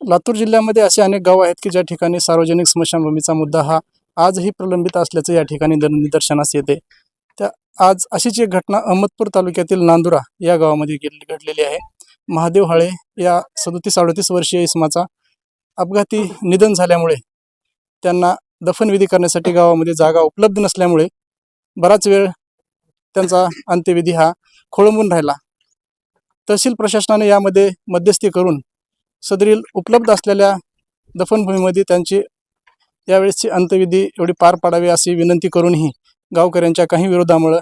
लातूर जिल्ह्यामध्ये असे अनेक गाव आहेत की ज्या ठिकाणी सार्वजनिक स्मशानभूमीचा मुद्दा हा आजही प्रलंबित असल्याचं या ठिकाणी निदर्शनास येते. त्या आज अशीच एक घटना अहमदपूर तालुक्यातील नांदुरा या गावामध्ये घडलेली आहे. महादेव हाळे या सदोतीस अडतीस वर्षीय इसमाचा अपघाती निधन झाल्यामुळे त्यांना दफनविधी करण्यासाठी गावामध्ये जागा उपलब्ध नसल्यामुळे बराच वेळ त्यांचा अंत्यविधी हा खोळंबून राहिला. तहसील प्रशासनाने यामध्ये मध्यस्थी करून सदरील उपलब्ध असलेल्या दफनभूमीमध्ये त्यांची यावेळेसची अंत्यविधी एवढी पार पाडावी अशी विनंती करूनही गावकऱ्यांच्या काही विरोधामुळं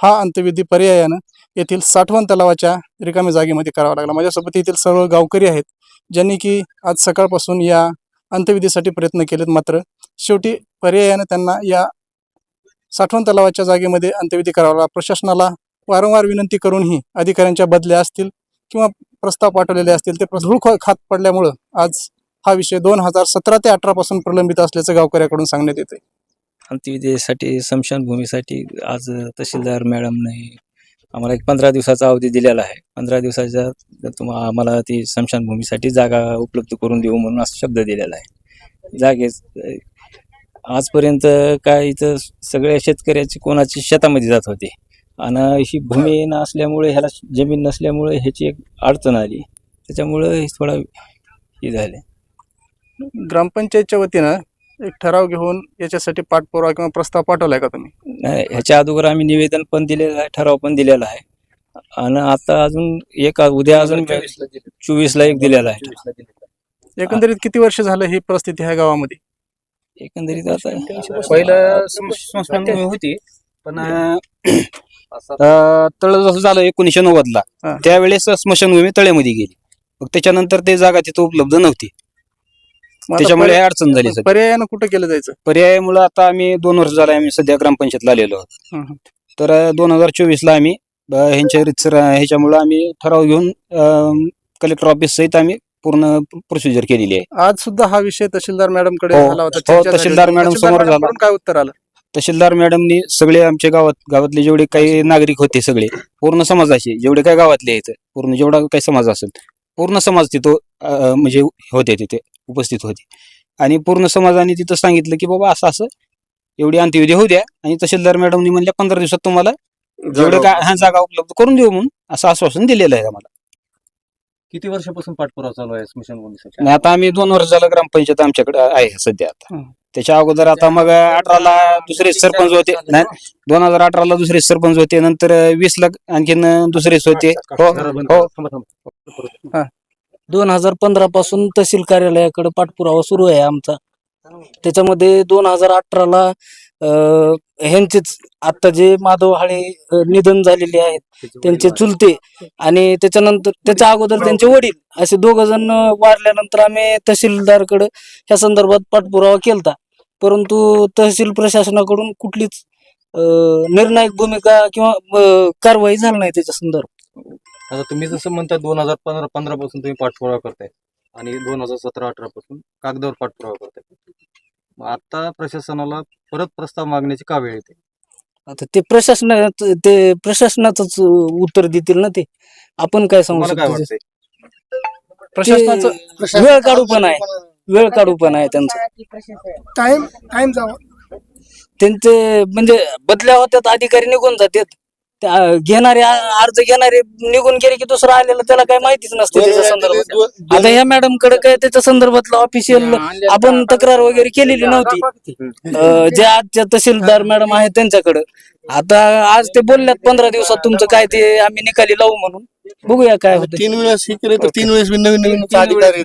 हा अंत्यविधी पर्यायानं येथील साठवण तलावाच्या रिकाम्या जागेमध्ये करावा लागला. माझ्यासोबत येथील सर्व गावकरी आहेत ज्यांनी की आज सकाळपासून या अंत्यविधीसाठी प्रयत्न केलेत. मात्र शेवटी पर्यायानं त्यांना या साठवण तलावाच्या जागेमध्ये अंत्यविधी करावा लागला. प्रशासनाला वारंवार विनंती करूनही अधिकाऱ्यांच्या बदल्या असतील किंवा प्रस्ताव पाठवलेले असतील ते धूळ खात पडल्यामुळं आज हा विषय दोन हजार सतरा ते अठरा पासून प्रलंबित असल्याचं गावकऱ्याकडून सांगण्यात येते अंत्यविधीसाठी स्मशानभूमीसाठी आज तहसीलदार मॅडमने आम्हाला एक पंधरा दिवसाचा अवधी दिलेला आहे. पंधरा दिवसाच्या तुम्हा आम्हाला ती स्मशानभूमीसाठी जागा उपलब्ध करून देऊ म्हणून असा शब्द दिलेला आहे. जागेच आजपर्यंत काय इथं सगळ्या शेतकऱ्याची कोणाची शेतामध्ये जात होते? आणि ही भूमी नसल्यामुळे ह्याला जमीन नसल्यामुळे ह्याची एक अडचण आली. त्याच्यामुळं हे थोडा हे झालं. ग्रामपंचायतच्या वतीनं एक ठराव घेऊन याच्यासाठी पाठपुरावा किंवा प्रस्ताव पाठवलाय का तुम्ही? नाही ह्याच्या अगोदर आम्ही निवेदन पण दिलेलं आहे ठराव पण दिलेला आहे. आणि आता अजून एक उद्या अजून चोवीस ला एक दिलेला आहे. एकंदरीत किती वर्ष झालं ही परिस्थिती आहे गावामध्ये? एकंदरीत आता पहिलं स्मशानभूमी होती पण अं, तळ जसं झालं एकोणीसशे नव्वदला. हा. त्यावेळेस स्मशानभूमी तळ्यामध्ये गेली. मग त्याच्यानंतर ते जागा तिथं उपलब्ध नव्हती. मग आता त्याच्यामुळे पर्याय- अडचण झाली सगळी. पर्यायानं कुठं केलं जायचं? पर्यायामुळे आता आम्ही दोन वर्ष झाले आम्ही सध्या ग्रामपंचायतला आलेलो आहोत. हं. तर दोन हजार चोवीस ला आम्ही अं, ह्यांच्या रितसर ह्याच्यामुळे आम्ही ठराव घेऊन कलेक्टर ऑफिस सहित आम्ही पूर्ण प्रोसिजर केलेली आहे. आज सुद्धा हा विषय तहसीलदार मॅडमकडे हो, झाला होता. हो, चर्चा झाली तहसीलदार होती. मॅडम तहसीलदार समोर झाला. मॅडमकडून काय उत्तर आलं? तहसीलदार मॅडमनी सगळे आमच्या गावात गावातले जेवढे काही नागरिक होते सगळे पूर्ण समाजाचे जेवढे काय गावातले आहेत पूर्ण जेवढा काही समाज असेल पूर्ण समाज तिथं म्हणजे होते तिथे उपस्थित होते. आणि पूर्ण समाजाने तिथं सांगितलं की बाबा असं असं एवढी अंत्यविधी होऊ द्या आणि तहसीलदार मॅडमनी म्हणल्या पंधरा दिवसात तुम्हाला जेवढे काय हा जागा उपलब्ध करून देऊ म्हणून असं आश्वासन दिलेलं आहे आम्हाला. किती वर्षापासून पाठपुरावा चालू आहे स्मशानभूमीसाठी आणि आता आम्ही दोन वर्ष झालं ग्रामपंचायत आमच्याकडे आहे सध्या आता. हं. त्याच्या अगोदर आता मग अठराला दुसरे सरपंच होते. नाही दोन हजार अठराला दुसरे सरपंच होते नंतर वीस ला आणखीन दुसरेच होते. हो हो. थांबा, थांबा. दोन हजार पंधरा पासून तहसील कार्यालयाकडे पाठपुरावा सुरू आहे आमचा. त्याच्यामध्ये दोन हजार अठराला ह्यांचेच आता जे माधव हाळे अं, निधन झालेले आहेत त्यांचे चुलते आणि त्याच्यानंतर त्याच्या अगोदर त्यांचे वडील असे दोघ जण वारल्यानंतर आम्ही तहसीलदारकडे ह्या संदर्भात पाठपुरावा केलता. परंतु तहसील प्रशासनाकडून कुठलीच अं, निर्णायक भूमिका किंवा अं, कारवाई झाली नाही त्याच्या संदर्भात. आता तुम्ही जसं म्हणता दोन हजार पंधरा पंधरा पासून तुम्ही पाठपुरावा करताय. आणि दोन हजार सतरा अठरा पासून कागदावर पाठपुरावा करताय. मग आता प्रशासनाला परत प्रस्ताव मागण्याची का वेळ येते? आता ते प्रशासनात ते प्रशासनाचंच उत्तर देतील ना ते. आपण काय सांगू तुम्हाला काय शकतो? वाटतंय? प्रशासनाचं ते वेळ काढू पण आहे. वेळ काढू पण आहे त्यांचं. टाइम टाइम जावा. त्यांचे म्हणजे बदल्या होत्यात अधिकारी निघून जातात. त्या घेणारे आ- अर्ज घेणारे निघून गेले की दुसरं आलेलं त्याला काही माहितीच नसते त्याच्या संदर्भात. आता ह्या मॅडमकडे काय त्याच्या संदर्भातलं ऑफिशियल आपण तक्रार वगैरे केलेली नव्हती. अं, जे आजच्या तहसीलदार मॅडम आहेत त्यांच्याकडे. आता आज ते बोलल्यात पंधरा दिवसात तुमचं काय ते आम्ही निकाली लावू म्हणून. बघूया काय होतं तीन वेळेस हे केले तर तीन वेळेस नवीन नवीन अधिकारी.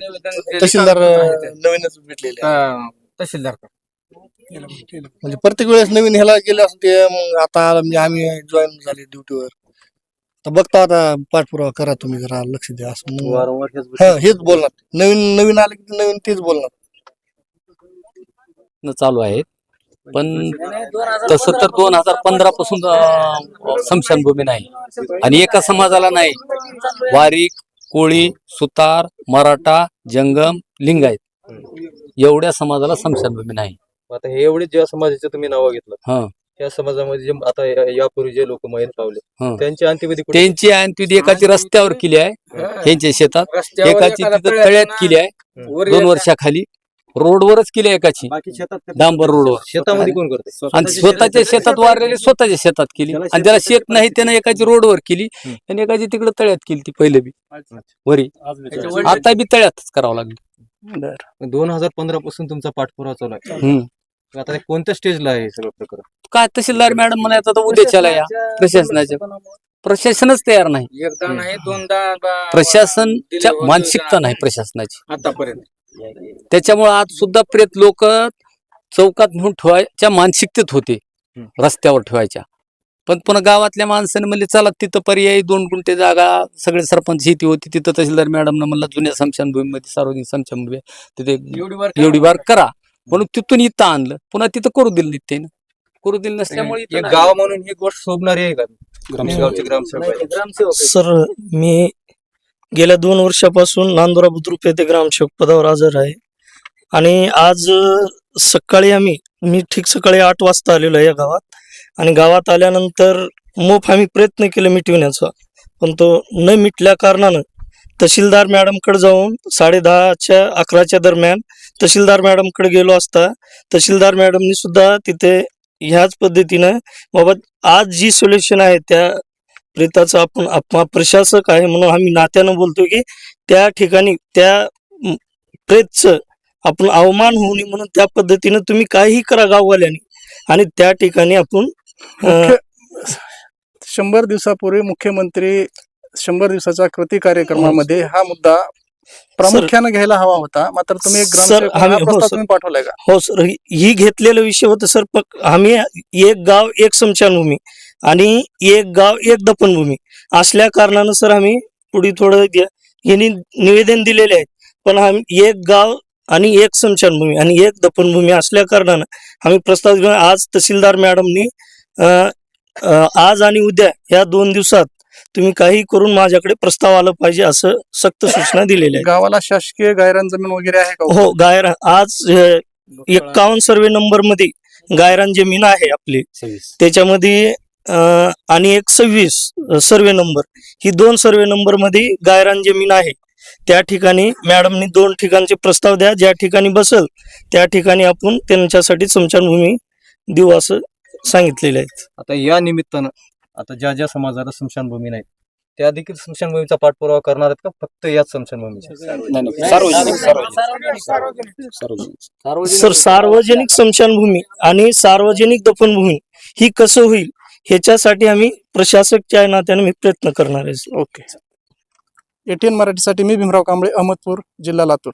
तहसीलदार अं, नवीनच भेटलेले आहेत. तहसीलदार. म्हणजे प्रत्येक वेळेस नवीन ह्याला गेले असं ते मग आता आम्ही- आम्ही जॉईन झाले ड्युटीवर तर बघता आता पाठपुरावा करा तुम्ही जरा लक्ष द्या असं. मग वारंवार हेच हा हेच बोलणार. नवीन नवीन आले की नवीन तेच बोलणार. न चालू आहेत पण तसं तर दोन हजार पंधरा पासून अं, स्मशानभूमी नाही. आणि एका समाजाला नाही. वारीक कोळी सुतार मराठा जंगम लिंगायत. एवढ्या समाजाला स्मशानभूमी नाही. आता हे एवढे ज्या समाजाचे तुम्ही नावं घेतलं हा. त्या समाजामध्ये जे आता या- यापूर्वी जे लोक मयत पावले हा. त्यांची अंत्यविधी त्यांची अंत्यविधी एकाची रस्त्यावर केली आहे ह्यांच्या शेतात एकाची तिथं तळ्यात केली आहे दोन वर्षाखाली रोडवरच केली एकाची बाकी शेतात ते- डांबर रोडवर. शेतामध्ये कोण करते? आणि स्वतःच्या शेतात वारलेले स्वतःच्या शेतात केली. आणि ज्याला शेत नाही त्यानं एकाची रोडवर केली आणि एकाची तिकडे तळ्यात केली ती पहिले बी. वरी. आता बी तळ्यातच करावं लागली. बर दोन हजार पंधरा पासून तुमचा पाठपुरावा चालू आहे. आता कोणत्या स्टेजला आहे हे सगळं प्रकरण? काय तहसीलदार मॅडम म्हणायचं आता उद्याच्याला या प्रशासनाच्या. प्रशासनच तयार नाही. एकदा नाही दोनदा प्रशासनच्या मानसिकता नाही प्रशासनाची. आतापर्यंत. त्याच्यामुळे आज सुद्धा प्रेत लोक चौकात म्हणून ठेवायच्या मानसिकतेत होते रस्त्यावर ठेवायच्या. पण पुन्हा गावातल्या माणसाने म्हणले चला तिथं पर्यायी दोन गुंठे जागा सगळे सरपंच शेती होती तिथं तहसीलदार मॅडमनं म्हणलं जुन्या स्मशानभूमीमध्ये सार्वजनिक स्मशानभूमी आहे, तिथे एवढी बार करा. म्हणून तिथून इथं आणलं. पुन्हा तिथं करू दिलं नाही त्यानं. करू दिलं नसल्यामुळे इथं एक नाही. गाव म्हणून ही गोष्ट शोभणारी आहे का? गावचे ग्रामसेवक आहे. सर मी गेल्या दोन वर्षापासून नांदुरा बुद्रुक येथे ग्रामसेवक पदावर हजर आहे. आणि आज अ, सकाळी आम्ही मी ठीक सकाळी आठ वाजता आलेलो आहे या गावात. आणि गावात आल्यानंतर मोफ आम्ही प्रयत्न केले मिटविण्याचा पण तो न मिटल्या कारणानं तहसीलदार मॅडमकडे जाऊन साडे दहाच्या अकराच्या दरम्यान तहसीलदार मॅडमकडे गेलो असता तहसीलदार मॅडमनी सुद्धा तिथे ह्याच पद्धतीनं बाबा आज जी सोल्युशन आहे त्या प्रेताचं आपण आप- प्रशासक आहे म्हणून आम्ही नात्यानं बोलतो की त्या ठिकाणी त्या प्रेतचं आपण अवमान होऊ नये म्हणून त्या पद्धतीनं तुम्ही काहीही करा गाववाल्याने. आणि त्या ठिकाणी आपण शंभर दिवसापूर्वी मुख्यमंत्री शंभर दिवसाच्या कृती कार्यक्रमामध्ये हा मुद्दा प्रामुख्याने घ्यायला हवा होता मात्र तुम्ही एक सर, आम्ही- हा प्रस्ताव सर. तुम्ही पाठवलाय का हो सर ही घेतलेला विषय होता सर आम्ही एक गाव एक स्मशानभूमी आणि एक गाव एक दफनभूमी असल्या कारणानं सर आम्ही पुढे थोडं यांनी निवेदन दिलेले आहेत पण आम्ही एक गाव आणि एक स्मशानभूमी आणि एक दफनभूमी असल्या कारणानं आम्ही प्रस्ताव दिला आज तहसीलदार मॅडमनी आज आणि उद्या या दोन दिवसात तुम्ही काही करून माझ्याकडे प्रस्ताव आला पाहिजे असं सक्त सूचना दिलेल्या आहेत. गावाला शासकीय गायरान जमीन वगैरे आहे का? हो गायरा आज एक्कावन्न सर्वे नंबरमध्ये गायरान जमीन आहे आपली. त्याच्यामध्ये आणि एक सव्वीस सर्वे नंबर ही दोन सर्वे नंबरमध्ये गायरान जमीन आहे. त्या ठिकाणी मॅडमनी दोन ठिकाणचे प्रस्ताव द्या. ज्या ठिकाणी बसल त्या ठिकाणी आपण त्यांच्यासाठी स्मशानभूमी देऊ असं सांगितलेले आहेत आता या निमित्तानं आता ज्या ज्या समाजाला स्मशानभूमी नाही त्या देखील स्मशानभूमीचा पाठपुरावा करणार आहेत का? फक्त याच स्मशानभूमीच्या नाही, नाही. सार्वजनिक सार्वजनिक. सार्वजनिक सर सार्वजनिक स्मशानभूमी आणि सार्वजनिक दफनभूमी ही कसं होईल ह्याच्यासाठी आम्ही प्रशासकच्या नात्याने मी प्रयत्न करणार आहे ओके. एटीएन मराठीसाठी मी भीमराव कांबळे अहमदपूर जिल्हा लातूर.